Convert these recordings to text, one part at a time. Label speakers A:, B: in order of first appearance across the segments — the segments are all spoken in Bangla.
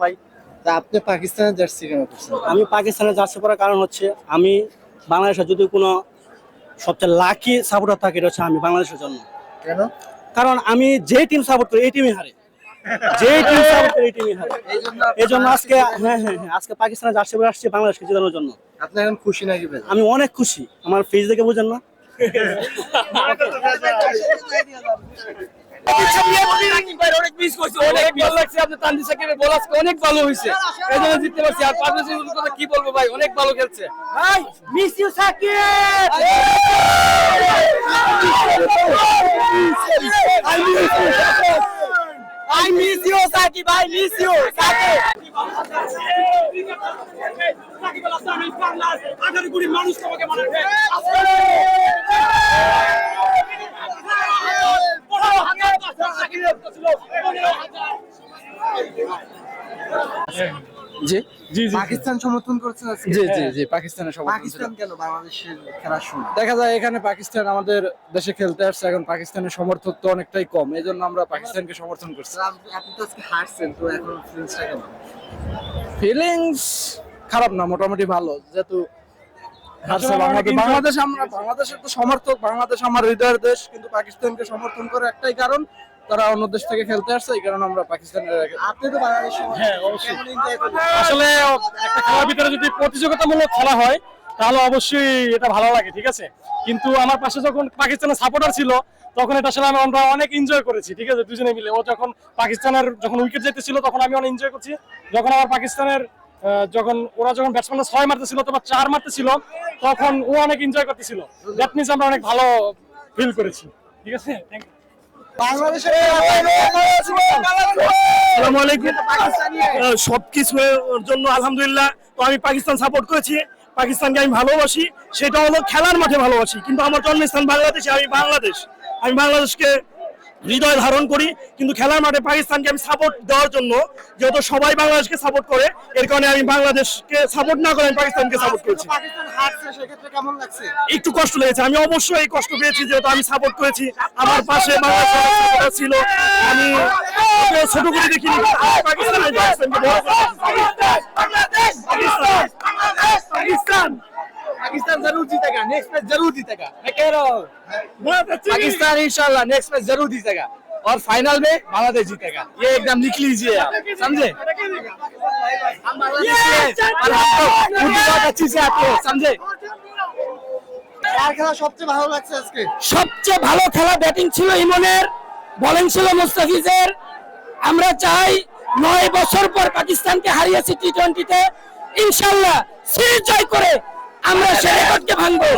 A: ভাই তা আপনি পাকিস্তানের জার্সি কেন করছেন
B: আমি পাকিস্তানের জার্সি পরার কারণ হচ্ছে আমি বাংলাদেশের যদি কোনো সবচেয়ে লাকি সাপোর্টার থাকে এটা হচ্ছে আমি বাংলাদেশের জন্য।
A: কেন?
B: কারণ আমি যে টিম সাপোর্ট করি এই টিমই হারে। যে টিম সাপোর্ট করি এই টিমই হারে।
A: এই জন্য
B: আজকে হ্যাঁ হ্যাঁ হ্যাঁ আজকে পাকিস্তানের জার্সি পরে আসছে বাংলাদেশকে জেতানোর জন্য।
A: আপনি এখন খুশি নাকি
B: আমি অনেক খুশি। আমার ফেস দেখে বুঝেন না।
C: অনেক ভালো হয়েছে এই জন্য জিততে পারছি আর কথা কি বলব ভাই অনেক ভালো খেলছে ভাই miss you Sakib I miss you Sakib I miss you
D: Sakib ji
A: Pakistan সমর্থন করছেন
D: জি জি জি পাকিস্তানের সব
A: পাকিস্তান কেন? বাংলাদেশের সময়
D: দেখা যায় এখানে পাকিস্তান আমাদের দেশে খেলতে আসছে এখন পাকিস্তানের সমর্থক তো অনেকটাই কম। এই জন্য আমরা পাকিস্তানকে সমর্থন করছি।
A: আপনি তো আজকে হারছেন তো এখন ফিলিংসটা কেমন?
D: ফিলিংস খারাপ না মোটামুটি ভালো। যেহেতু বাংলাদেশ বাংলাদেশ আমরা বাংলাদেশের তো সমর্থক বাংলাদেশ আমার হৃদয়ের দেশ কিন্তু পাকিস্তানকে সমর্থন করে একটাই কারণ তারা অন্য দেশ থেকে খেলতে আসছে এই কারণে আমরা পাকিস্তানের
A: আপনি তো বাংলাদেশ হ্যাঁ অবশ্যই।
E: আসলে একটা খেলার ভিতরে যদি প্রতিযোগিতামূলক খেলা হয় তাহলে অবশ্যই এটা ভালো লাগে ঠিক আছে? কিন্তু আমার পাশে যখন পাকিস্তানের সাপোর্টার ছিল তখন এটা আসলে আমি- আমরা অনেক এনজয় করেছি ঠিক আছে? দুজনে মিলে। ও যখন পাকিস্তানের যখন উইকেট যেতেছিল তখন আমি অনেক এনজয় করছি। যখন আমার পাকিস্তানের যখন ওরা যখন ব্যাটসম্যানরা ছয় মারতেছিল তোমার চার মারতেছিল তখন ও অনেক এনজয় করতেছিল। দ্যাট মিনস আমরা অনেক ভালো ফিল করেছি ঠিক আছে? থ্যাংক ইউ সবকিছুর জন্য আলহামদুলিল্লাহ তো আমি পাকিস্তান সাপোর্ট করেছি। পাকিস্তানকে আমি ভালোবাসি। সেটা হলো খেলার মাঠে ভালোবাসি। কিন্তু আমার জন্মস্থান বাংলাদেশে আমি বাংলাদেশ। আমি বাংলাদেশকে হৃদয় ধারণ করি কিন্তু খেলার মাঠে পাকিস্তানকে আমি সাপোর্ট দেওয়ার জন্য যেহেতু সবাই বাংলাদেশকে সাপোর্ট করে এর কারণে আমি বাংলাদেশকে সাপোর্ট না করে আমি পাকিস্তানকে সাপোর্ট করেছি
A: পাকিস্তান হারছে সেক্ষেত্রে কেমন লাগছে
E: একটু কষ্ট লেগেছে আমি অবশ্যই এই কষ্ট পেয়েছি যেহেতু আমি সাপোর্ট করেছি আমার পাশে supporter ছিল আমি ছোট করে দেখিনি। পাকিস্তান পাকিস্তান
C: पाकिस्तान जरूर जीतेगा नेक्स्ट मैच जरूर जीतेगा मैं कह रहा हूँ पाकिस्तान इंशाल्लाह नेक्स्ट मैच जरूर जीतेगा और फाइनल में बांग्लादेश जीतेगा ये एकदम लिख लीजिए आप समझे हम बांग्लादेश से हैं और हमको उर्दू बहुत अच्छी से आती है समझे
A: কার খেলা সবচেয়ে ভালো লাগছে আজকে
B: সবচেয়ে ভালো খেলা ব্যাটিং ছিল ইমনের বোলিং ছিল মুস্তাফিজের আমরা চাই নয় বছর পর পাকিস্তানকে হারিয়েছি টি টোয়েন্টিতে ইনশাল্লাহ সিরিজ জয় করে আমরা সে রেকর্ডকে ভাঙবো।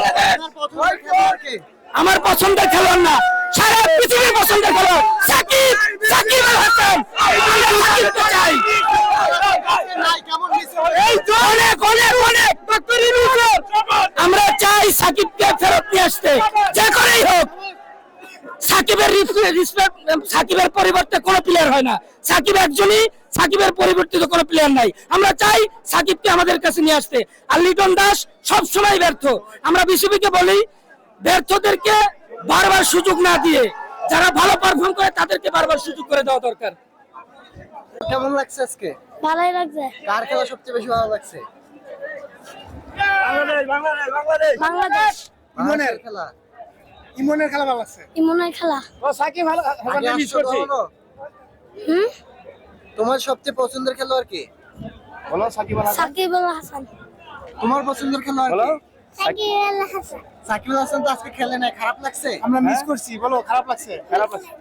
B: আমার পছন্দের খেলোয়াড় না। সারা পৃথিবীর পছন্দের খেলোয়াড়। সাকিব সাকিব আল হাসান। আমরা সাকিবকে চাই। অনেক অনেক অনেক। আমরা চাই সাকিবকে ফেরত নিয়ে আসতে। যে করেই হোক। সাকিবের সাকিবের পরিবর্তে কোনো প্লেয়ার হয় না। সাকিব একজনই সাকিবের পরিবর্তিত কোনো প্লেয়ার নাই। আমরা চাই সাকিবকে আমাদের কাছে নিয়ে আসতে। আর লিটন দাস সব সময় ব্যর্থ। আমরা বিসিবিকে বলি ব্যর্থদেরকে বারবার সুযোগ না দিয়ে যারা ভালো পারফর্ম করে তাদেরকে বারবার সুযোগ করে দেওয়া দরকার।
A: কেমন লাগছে আজকে?
F: ভালোই লাগছে।
A: কার খেলা সবচেয়ে বেশি ভালো লাগছে?
F: বাংলাদেশ বাংলাদেশ
A: ইমনের খেলা।
E: ইমনের খেলা ভালো লাগছে।
F: ইমনের খেলা।
E: ও সাকিব ভালো
A: আসছো কখনো?
F: হুম?
A: তোমার সবচেয়ে পছন্দের খেলোয়াড় কে?
E: বলো সাকিব আল হাসান।
F: সাকিব আল হাসান।
A: তোমার পছন্দের খেলোয়াড় কে?
F: সাকিব আল হাসান।
A: সাকিব আল হাসান তো আজকে খেলে নাই খারাপ লাগছে?
E: আমরা মিস করছি বলো খারাপ লাগছে খারাপ লাগছে।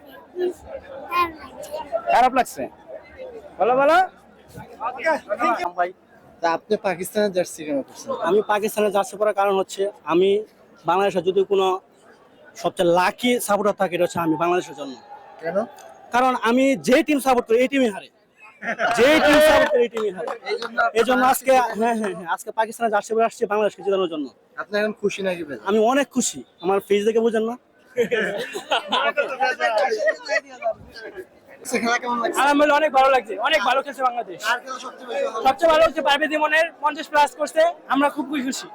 E: খারাপ লাগছে। বলো বলো।
A: ভাই আপনি পাকিস্তানের জার্সি কেন করছেন
B: আমি পাকিস্তানের জার্সি পরার কারণ হচ্ছে আমি বাংলাদেশের যদি কোনো সবচেয়ে লাকি সাপোর্টার থাকে এটা হচ্ছে আমি বাংলাদেশের জন্য।
A: কেন?
B: কারণ আমি যে টিম সাপোর্ট করি এই টিমই হারে। যে টিম সাপোর্ট করি এই টিমই হারে
A: এই জন্য
B: আজকে হ্যাঁ হ্যাঁ হ্যাঁ আজকে পাকিস্তানের জার্সি পরে আসছে বাংলাদেশকে জেতানোর জন্য।
A: আপনি এখন খুশি নাকি
B: আমি অনেক খুশি। আমার ফেস দেখে বুঝেন না।
E: আলহামদুলিল্লাহ অনেক ভালো লাগছে। অনেক ভালো খেলছে বাংলাদেশ।
A: সবচেয়ে ভালো
E: সবচেয়ে ভালো হচ্ছে পারভেজ ইমনের পঞ্চাশ প্লাস করছে। আমরা খুব খুশি।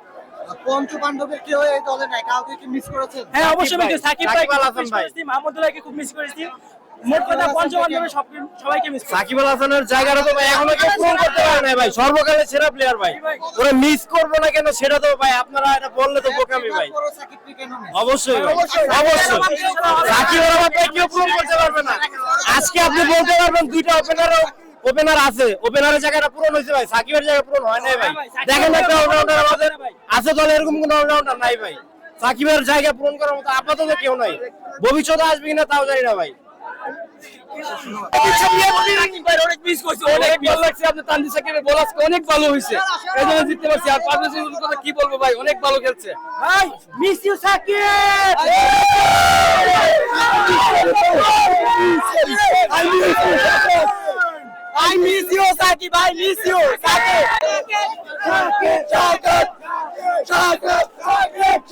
A: পঞ্চ পাণ্ডবের কেউ এই দলে নাই? কাউকে কি মিস করেছেন?
E: হ্যাঁ অবশ্যই মিস সাকিব ভাই খুব মিস করেছি মাহমুদুল্লাহকে খুব মিস করেছি।
B: মোট কথা পঞ্চম সবাইকে মিস
C: সাকিব আল হাসানের জায়গাটা তো ভাই এখনও কেউ পূরণ করতে পারে না ভাই। সর্বকালের সেরা প্লেয়ার ভাই। ওরা মিস করব না কেন সেটা তো ভাই আপনারা এটা বললে তো বোকামি ভাই। অবশ্যই অবশ্যই। সাকিব আল হাসান কেউ পূরণ করতে পারবে না। আজকে আপনি বলতে পারবেন দুইটা ওপেনার ওপেনার আছে। ওপেনারের জায়গাটা পূরণ হয়েছে ভাই। সাকিবের জায়গা পূরণ হয় নাই ভাই। দেখেন একটা অলরাউন্ডার আমাদের। আছে দলে এরকম কোন অলরাউন্ডার নাই ভাই। সাকিবের জায়গা পূরণ করার মতো আপাতত কেউ নাই। ভবিষ্যতে আসবে কিনা তাও জানি না ভাই।
B: অনেক ভালো হয়েছে। এই জন্য জিততে পারছি। আর পারভেজ কথা কি বলব ভাই? অনেক ভালো খেলছে। ভাই miss you Sakib! I miss you, Sakib. I miss you, Sakib,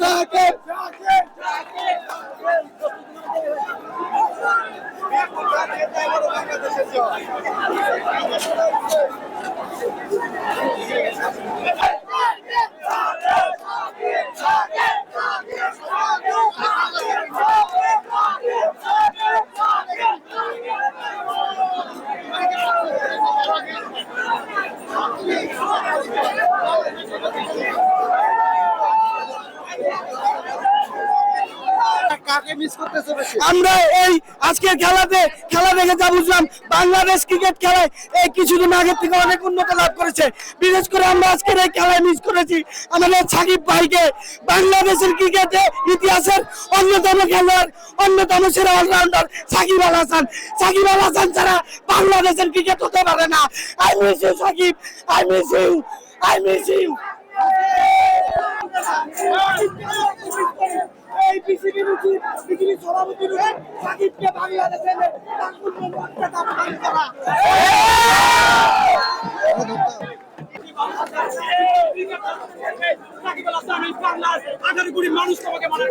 B: Sakib.
A: কাকে মিস
B: আমরা এই আজকের খেলাতে খেলা দেখে যা বুঝলাম বাংলাদেশ ক্রিকেট খেলায় এই কিছুদিন আগের থেকে অনেক উন্নত লাভ করেছে। বিশেষ করে আমরা আজকের এই খেলায় মিস করেছি আমাদের সাকিব ভাইকে। বাংলাদেশের ক্রিকেটে ইতিহাসের অন্যতম খেলোয়াড় অন্যতম সেরা অলরাউন্ডার সাকিব আল হাসান। সাকিব আল হাসান ছাড়া বাংলাদেশের ক্রিকেট হতে পারে না। I miss you Sakib. I miss you I miss you এই পৃথিবীর উচিত পৃথিবীর সভাপতির উচিত সাকিবকে বাংলাদেশের দান করা। মানুষ তোমাকে মনে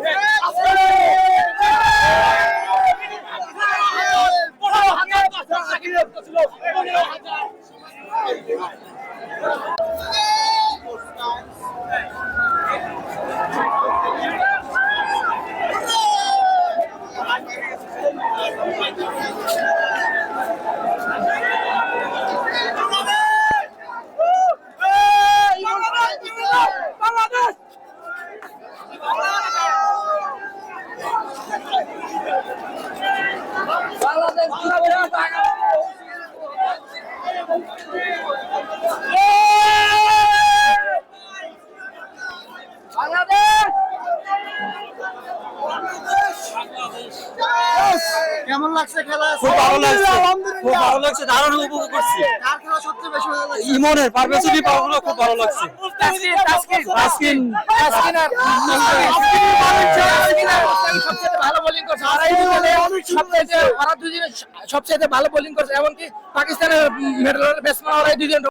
B: বাংলাদেশ
A: কেমন লাগছে খেলা
C: খুব ভালো লাগছে। খুব ভালো লাগছে দারুণ উপভোগ করছি।
A: সবচেয়ে ভালো
C: ইমনের পাওয়াগুলো খুব ভালো লাগছে। তাসকিন তাসকিন আর
B: ভালো বোলিং করছে। আর এই সবচেয়ে দুজনে সবচেয়ে ভালো বোলিং করছে এমনকি পাকিস্তানের ব্যাটসম্যান ওরাই দুজন